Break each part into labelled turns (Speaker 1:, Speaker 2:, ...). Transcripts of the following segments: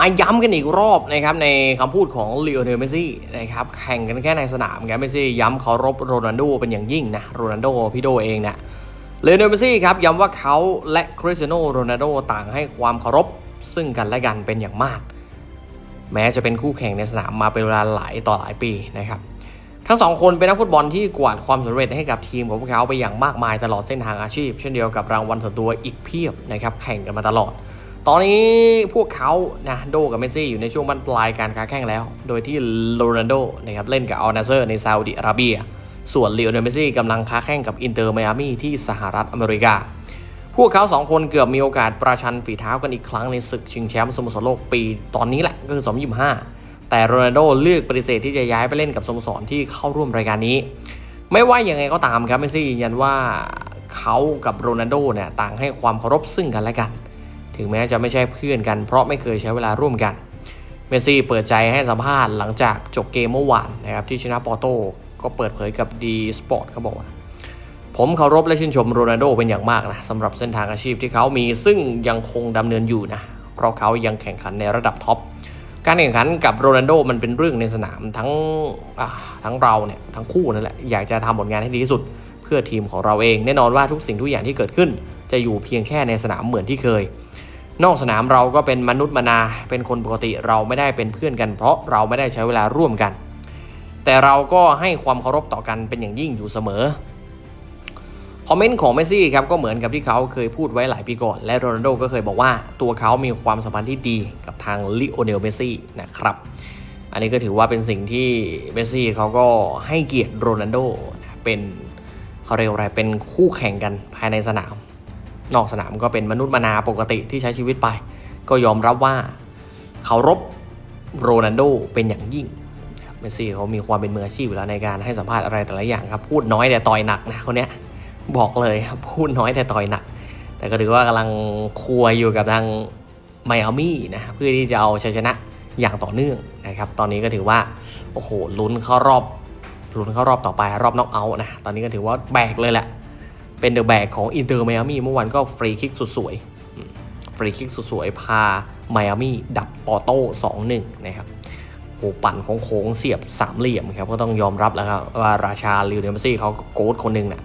Speaker 1: มาย้ำกันอีกรอบนะครับในคำพูดของลีโอเนลเมซี่นะครับแข่งกันแค่ในสนามครับเมซี่ย้ำเคารพโรนัลโดเป็นอย่างยิ่งนะโรนัลโดพี่โดเองเนี่ยเลโอเนลเมซี่ครับย้ำว่าเขาและคริสเตียโนโรนัลโดต่างให้ความเคารพซึ่งกันและกันเป็นอย่างมาก แม้จะเป็นคู่แข่งในสนามมาเป็นเวลาหลายต่อหลายปีนะครับทั้งสองคนเป็นนักฟุตบอลที่กวาดความสำเร็จให้กับทีมของพวกเขาไปอย่างมากมายตลอดเส้นทางอาชีพ เช่นเดียวกับรางวัลส่วนตัวอีกเพียบนะครับแข่งกันมาตลอด ตอนนี้พวกเขานะโดกับเมสซี่อยู่ในช่วงบรรปลายการค้าแข่งแล้ว โดยที่โรนัลโดนะครับเล่นกับอัลนาเซอร์ในซาอุดิอาระเบีย ส่วนลีโอเนลเมสซี่กำลังค้าแข่งกับอินเตอร์ไมอามีที่สหรัฐอเมริกา พวกเขาสองคนเกือบมีโอกาสประชันฝีเท้ากันอีกครั้งในศึกชิงแชมป์สโมสรโลกปีตอนนี้แหละก็คือ 2025 แต่โรนัลโดเลือกปฏิเสธที่จะย้ายไปเล่นกับสโมสรที่เข้าร่วมรายการนี้ ไม่ว่าอย่างไงก็ตามครับเมสซี่ยืนยันว่าเขากับโรนัลโดเนี่ยต่างให้ความเคารพซึ่งกันและกัน ถึงแม้จะไม่ใช่เพื่อนกัน เพราะไม่เคยใช้เวลาร่วมกัน เมสซี่เปิดใจให้สัมภาษณ์หลังจากจบเกมเมื่อวานนะครับที่ชนะปอร์โตก็เปิดเผยกับดีสปอร์ตเขาบอกว่า ผมเคารพและชื่นชมโรนัลโดเป็นอย่างมากนะสำหรับเส้นทางอาชีพที่เขามีซึ่งยังคงดำเนินอยู่นะเพราะเขายังแข่งขันในระดับท็อปการแข่งขันกับโรนัลโดมันเป็นเรื่องในสนามทั้งทั้งเราเนี่ยทั้งคู่นั่นแหละอยากจะทำผลงานให้ดีที่สุด เพื่อทีมของเราเอง แน่นอนว่าทุกสิ่งทุกอย่างที่เกิดขึ้น จะอยู่เพียงแค่ในสนามเหมือนที่เคย นอกสนามเราก็เป็นมนุษย์มนา เป็นคนปกติเราไม่ได้เป็นเพื่อนกัน เพราะเราไม่ได้ใช้เวลาร่วมกัน แต่เราก็ให้ความเคารพต่อกันเป็นอย่างยิ่งอยู่เสมอคอมเมนต์ของเมสซี่ครับก็เหมือนกับที่เขาเคยพูดไว้หลายปีก่อน และโรนัลโดก็เคยบอกว่าตัวเขามีความสัมพันธ์ที่ดีกับทางลิโอเนลเมสซี่นะครับ อันนี้ก็ถือว่าเป็นสิ่งที่เมสซี่เขาก็ให้เกียรติโรนัลโดเป็นเขาเรียกอะไรเป็นคู่แข่งกันภายในสนาม นอกสนามก็เป็นมนุษย์มนาปกติที่ใช้ชีวิตไป ก็ยอมรับว่าเคารพโรนัลโดเป็นอย่างยิ่งเมสซี่เขามีความเป็นมืออาชีพอยู่แล้วในการให้สัมภาษณ์อะไรแต่ละอย่างครับ พูดน้อยแต่ต่อยหนักนะคนเนี้ยบอกเลยครับพูดน้อยแต่ต่อยหนัก แต่ก็ถือว่ากำลังคุยอยู่กับทางไมอามี่นะเพื่อที่จะเอาชัยชนะอย่างต่อเนื่องนะครับ ตอนนี้ก็ถือว่าโอ้โหลุ้นเข้ารอบลุ้นเข้ารอบต่อไปรอบน็อกเอาท์นะตอนนี้ก็ถือว่าแบกเลยแหละ เป็นเดอะแบกของอินเตอร์ไมอามี่เมื่อวานก็ฟรีคิกสุดสวยฟรีคิกสุดสวยพาไมอามี่ดับปอโต้2-1นะครับโหปั่นโค้งเสียบสามเหลี่ยมครับก็ต้องยอมรับแล้วครับว่าราชาลิวเนลเมซี่เขาโกดคนหนึ่งน่ะ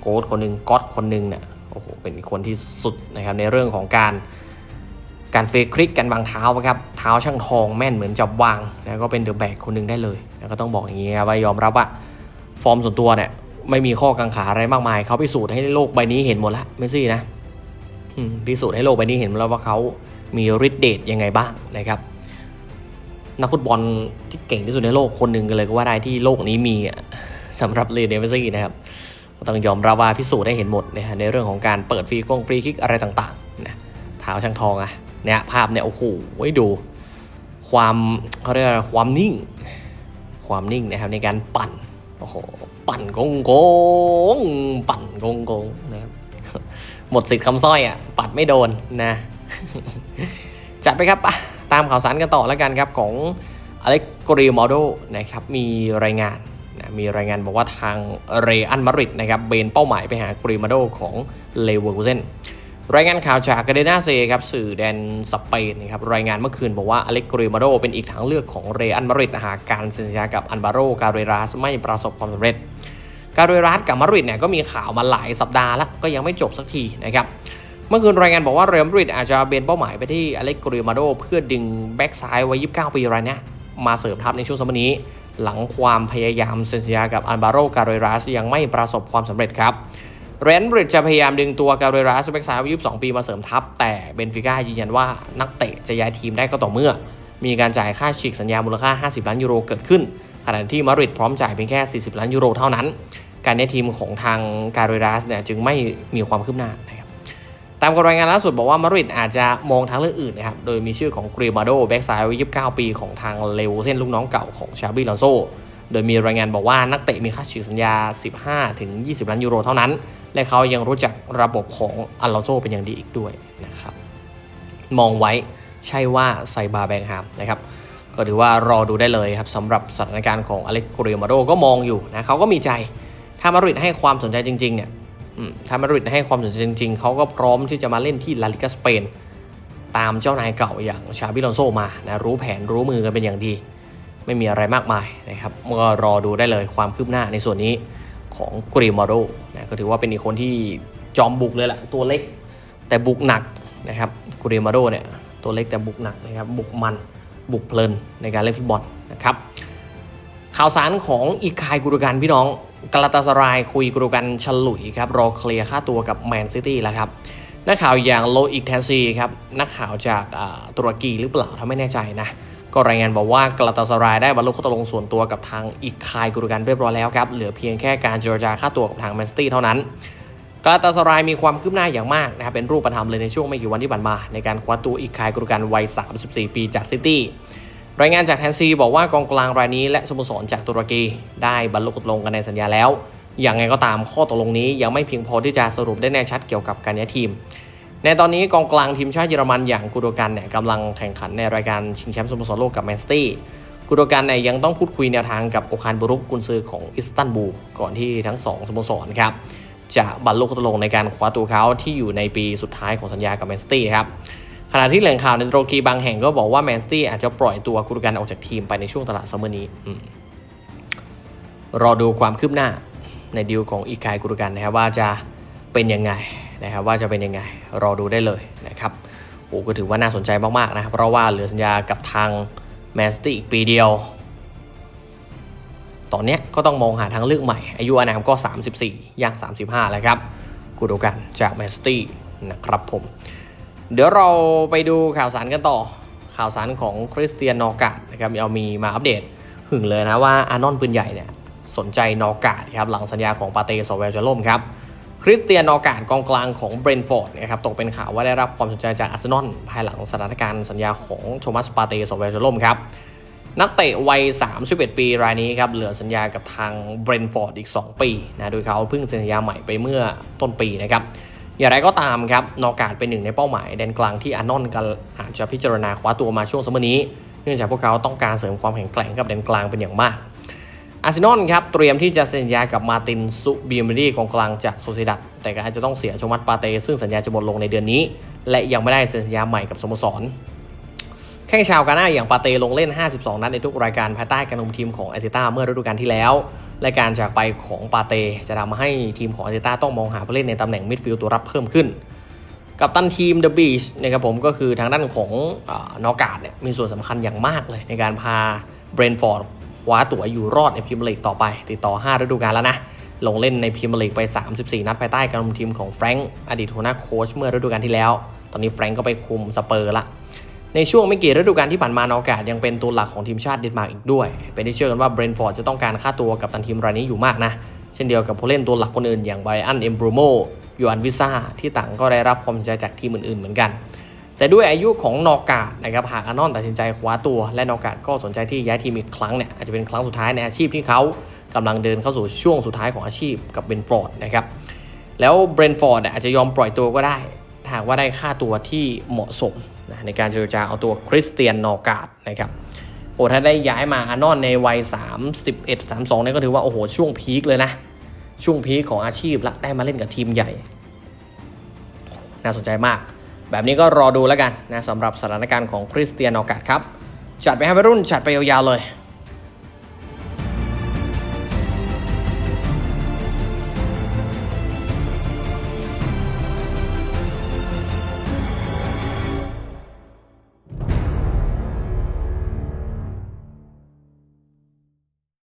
Speaker 1: โค้ชคนหนึ่งก๊อตคนหนึ่งเนี่ยโอ้โหเป็นคนที่สุดนะครับในเรื่องของการการเฟคลิกกันวางเท้าครับเท้าช่างทองแม่นเหมือนจับวางนะก็เป็นเดอะแบกคนหนึ่งได้เลยแล้วก็ต้องบอกอย่างนี้ครับว่ายอมรับว่าฟอร์มส่วนตัวเนี่ย ไม่มีข้อกังขาอะไรมากมาย เขาพิสูจน์ให้โลกใบนี้เห็นหมดแล้วเมสซี่นะพิสูจน์ให้โลกใบนี้เห็นหมดแล้วว่าเขามีฤทธิ์เดชยังไงบ้างนะครับนักฟุตบอลที่เก่งที่สุดในโลกคนหนึ่งเลยก็ว่าได้ที่โลกนี้มีอะสำหรับเลเดเมสซี่นะครับก็ต้องยอมรับว่าพิสูจน์ได้เห็นหมดนะฮะในเรื่องของการเปิดฟรีกงฟรีคิกอะไรต่างๆนะเท้าช่างทองอะเนี่ยภาพเนี่ยโอ้โหไว้ดู ความเขาเรียกว่าความนิ่ง ความนิ่งนะครับในการปั่น โอ้โห ปั่นโกงโกงปั่นโกงโกงนะครับหมดสิทธิ์คำสร้อยอะ ปัดไม่โดนนะ จัดไปครับตามข่าวสารกันต่อแล้วกันครับของอเล็กกริมอโดนะครับมีรายงานนะมีรายงานบอกว่าทางเรอันมาริดนะครับเบนเป้าหมายไปหากริมาโดของเลเวอร์คูเซน รายงานข่าวจากกาเดนาเซครับสื่อแดนสเปนนะครับรายงานเมื่อคืนบอกว่าอเล็กโกริมาโดเป็นอีกทางเลือกของเรอันมาดริดหากการเซ็นสัญญากับอันบาโรการเรรัสไม่ประสบความสำเร็จ การเรรัสกับมาดริดเนี่ยก็มีข่าวมาหลายสัปดาห์แล้วก็ยังไม่จบสักทีนะครับเมื่อคืนรายงานบอกว่าเรอัลมาดริดอาจจะเบนเป้าหมายไปที่อเล็กโกริมาโดเพื่อดึงแบ็กซ้ายวัย29 ปีรายเนี้ยมาเสริมทัพในช่วงสมัยนี้ หลังความพยายามเซ็นสัญญากับอันบาโรการเรรัสยังไม่ประสบความสำเร็จครับ เรอัลมาดริดจะพยายามดึงตัวการเรรัสแบ็กซ้ายวัย22ปีมาเสริมทัพ แต่เบนฟิก้ายืนยันว่านักเตะจะย้ายทีมได้ก็ต่อเมื่อ มีการจ่ายค่าฉีกสัญญามูลค่า 50 ล้านยูโรเกิดขึ้นขณะที่มาริดพร้อมจ่ายเพียงแค่ 40 ล้านยูโรเท่านั้น การย้ายทีมของทางการเรรัสเนี่ยจึงไม่มีความคืบหน้านะครับตามรายงานล่าสุดบอกว่ามาริดอาจจะมองทางเลือกอื่นนะครับโดยมีชื่อของกรีมาโดแบ็กซ้ายวัย29 ปีของทางเลวเส้นลูกน้องเก่าของชาบิลอนโซโดยมีรายงานบอกว่านักเตะมีค่าฉีกสัญญา 15-20 ล้านยูโรเท่านั้น และเขายังรู้จักระบบของอัลลอนโซเป็นอย่างดีอีกด้วยนะครับ มองไว้ใช่ว่าไซบาแบงฮามนะครับก็ถือว่ารอดูได้เลยครับสำหรับสถานการณ์ของอเล็กโกเรมาโดก็มองอยู่นะเขาก็มีใจถ้ามาดริดให้ความสนใจจริงๆเนี่ยถ้ามาดริดให้ความสนใจจริงๆเขาก็พร้อมที่จะมาเล่นที่ลาลิกาสเปนตามเจ้านายเก่าอย่างชาบิลอนโซมานะรู้แผนรู้มือกันเป็นอย่างดี ไม่มีอะไรมากมายนะครับก็รอดูได้เลยความคืบหน้าในส่วนนี้ ของกริมาโดนะก็ถือว่าเป็นอีกคนที่จอมบุกเลยแหละตัวเล็กแต่บุกหนักนะครับกริมาโดเนี่ยตัวเล็กแต่บุกหนักนะครับบุกมันบุกเพลินในการเล่นฟุตบอลนะครับข่าวสารของอีคายกุรกันพี่น้องกาลาตาสรายคุยกุรกันฉลุยครับรอเคลียร์ค่าตัวกับแมนซิตี้แล้วครับนักข่าวอย่างโลอิกแทนซีครับนักข่าวจากอ่าตุรกีหรือเปล่าถ้าไม่แน่ใจนะ ก็รายงานบอกว่ากลาตาสรายได้บรรลุข้อตกลงส่วนตัวกับทางอีคายกุรกันเรียบร้อยแล้วครับ เหลือเพียงแค่การเจรจาค่าตัวกับทางแมนซิตี้เท่านั้นกลาตาสรายมีความคืบหน้าอย่างมากนะครับเป็นรูปธรรมเลยในช่วงไม่กี่วันที่ผ่านมา ในการคว้าตัวอีคายกุรกันวัย 34 ปีจากซิตี้รายงานจากแทนซีบอกว่ากองกลางรายนี้และสโมสรจากตุรกีได้บรรลุตกลงกันในสัญญาแล้วอย่างไรก็ตามข้อตกลงนี้ยังไม่เพียงพอที่จะสรุปได้แน่ชัดเกี่ยวกับการย้ายทีม ในตอนนี้กองกลางทีมชาติเยอรมันอย่างกูโดกันเนี่ยกำลังแข่งขันในรายการชิงแชมป์สโมสรโลกกับแมนซิตี้กูโดกันเนี่ยยังต้องพูดคุยแนวทางกับโอคานบุรุกกุนซือของอิสตันบูลก่อนที่ทั้งสองสโมสรครับจะบรรลุข้อตกลงในการคว้าตัวเขาที่อยู่ในปีสุดท้ายของสัญญากับแมนซิตี้ครับขณะที่แหล่งข่าวในตุรกีบางแห่งก็บอกว่าแมนซิตี้อาจจะปล่อยตัวกุรกันออกจากทีมไปในช่วงตลาดซัมเมอร์นี้รอดูความคืบหน้าในดีลของอีกายกุรกันนะครับว่าจะเป็นยังไง นะครับว่าจะเป็นยังไงรอดูได้เลยนะครับโอ้ก็ถือว่าน่าสนใจมากๆนะครับเพราะว่าเหลือสัญญากับทางแมนซิตี้อีกปีเดียว ตอนนี้ก็ต้องมองหาทางเลือกใหม่ อายุอานามก็ 34 ย่าง 35 แล้วครับกูโดกันจากแมนซิตี้นะครับผม เดี๋ยวเราไปดูข่าวสารกันต่อ ข่าวสารของคริสเตียนนอกาดนะครับเอามีมาอัปเดตหึงเลยนะว่าอานอนปืนใหญ่เนี่ยสนใจนอกาดครับหลังสัญญาของปาเตสเวลจะล่มครับ คริสเตียนนอกาดกองกลางของเบรนฟอร์ดนะครับตกเป็นข่าวว่าได้รับความสนใจจากอาร์เซนอลภายหลังสถานการณ์สัญญาของโทมัสปาเตสเวลจล่มครับนักเตะวัย 31 ปีรายนี้ครับเหลือสัญญากับทางเบรนฟอร์ดอีก 2 ปีนะโดยเขาเพิ่งเซ็นสัญญาใหม่ไปเมื่อต้นปีนะครับอย่างไรก็ตามครับนอกาดเป็นหนึ่งในเป้าหมายแดนกลางที่อานอนกันอาจจะพิจารณาคว้าตัวมาช่วงสมอนี้ เนื่องจากพวกเขาต้องการเสริมความแข็งแกร่งกับแดนกลางเป็นอย่างมาก อาร์เซนอลครับเตรียมที่จะเซ็นสัญญากับมาตินซุบิเมดีกองกลางจากโซซิดัดแต่ก็อาจจะต้องเสียชมัตปาเตซึ่งสัญญาจะหมดลงในเดือนนี้ และยังไม่ได้เซ็นสัญญาใหม่กับสโมสร แข้งชาวกาน้าอย่างปาเตลงเล่น 52 นัดในทุกรายการภายใต้การคุมทีมของอาร์เตต้าเมื่อฤดูกาลที่แล้ว และการจากไปของปาเตจะทำให้ทีมของอาร์เตต้าต้องมองหาผู้เล่นในตำแหน่งมิดฟิลด์ตัวรับเพิ่มขึ้นกับตันทีมเดอะบีชนะครับผมก็คือทางด้านของอนอกาดเนี่ยมีส่วนสำคัญอย่างมากเลยในการพาเบรนฟอร์ด ว้าตั๋วอยู่รอดในพรีเมียร์ลีกต่อไป ติดต่อ 5 ฤดูกาลแล้วนะ ลงเล่นในพรีเมียร์ลีกไป 34 นัดภายใต้การคุมทีมของแฟรงค์อดีตหัวหน้าโค้ชเมื่อฤดูกาลที่แล้ว ตอนนี้แฟรงค์ก็ไปคุมสเปอร์ละในช่วงไม่กี่ฤดูกาลที่ผ่านมานอกาดยังเป็นตัวหลักของทีมชาติเดนมาร์กอีกด้วย เป็นที่เชื่อกันว่าเบรนฟอร์ดจะต้องการค่าตัวกับตันทีมรายนี้อยู่มากนะเช่นเดียวกับผู้เล่นตัวหลักคนอื่นอย่างไบอันเอมบรูโมยูอันวิซ่าที่ต่างก็ได้รับความสนใจจากทีมอื่นๆเหมือนกัน แต่ด้วยอายุของนอกาดนะครับหากอานอนตัดสินใจคว้าตัว และนอกาดก็สนใจที่ย้ายทีมอีกครั้งเนี่ยอาจจะเป็นครั้งสุดท้ายในอาชีพที่เขากำลังเดินเข้าสู่ช่วงสุดท้ายของอาชีพกับเบนฟอร์ดนะครับแล้วเบรนฟอร์ดอาจจะยอมปล่อยตัวก็ได้หากว่าได้ค่าตัวที่เหมาะสมนะในการเจรจาเอาตัวคริสเตียนนอกาดนะครับโอ้ถ้าได้ย้ายมาอานอนในวัย 31 32เนี่ยก็ถือว่าโอ้โหช่วงพีคเลยนะช่วงพีคของอาชีพละได้มาเล่นกับทีมใหญ่ น่าสนใจมาก แบบนี้ก็รอดูแล้วกันนะสำหรับสถานการณ์ของคริสเตียนออกาดครับจัดไปให้วัยรุ่นจัดไปยาวๆเลย